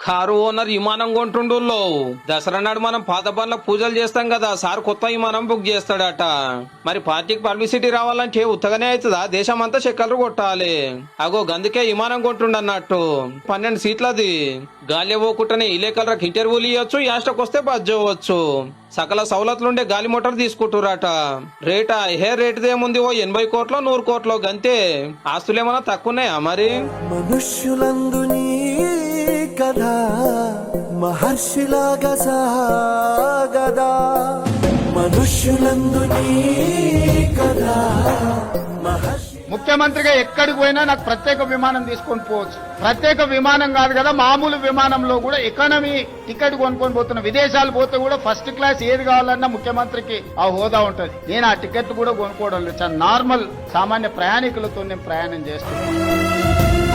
Car owner విమానం కొంటుండుల్లో దసరా నాడు మనం పాత పనుల పూజలు చేస్తాం కదా సార్ కొత్త విమానం బుక్ చేస్తాడట. మరి పార్టీకి పబ్లిసిటీ రావాలంటే ఉత్తగానే అవుతుందా? దేశం అంతా చెక్కలు కొట్టాలి. అగో గందుకే విమానం కొంటుండన్నట్టు. పన్నెండు సీట్లది. గాలి పోకుండానే కలర్ ఇంటర్వ్యూలు ఇవ్వచ్చు యాస్టకు వస్తే బజ్జవచ్చు సకల సవలతులుండే గాలి మోటార్ తీసుకుంటురాట రేటా హే రేటుదేముంది ఓ ఎనభై కోట్లో నూరు కోట్లో గంతే ఆస్తులేమన్నా తక్కువన్నాయా మరి? మనుష్యులందుని కదా మహర్షిలాగా సాగదా మనుష్యులందు కదా ముఖ్యమంత్రిగా ఎక్కడికి పోయినా నాకు ప్రత్యేక విమానం తీసుకొని పోవచ్చు. ప్రత్యేక విమానం కాదు కదా మామూలు విమానంలో కూడా ఎకానమీ టికెట్ కొనుక్కొని పోతున్న విదేశాలు పోతే కూడా ఫస్ట్ క్లాస్ ఏది కావాలన్నా ముఖ్యమంత్రికి ఆ హోదా ఉంటది. నేను ఆ టికెట్ కూడా కొనుక్కోవడం లేదు. నార్మల్ సామాన్య ప్రయాణికులతో నేను ప్రయాణం చేస్తున్నాను.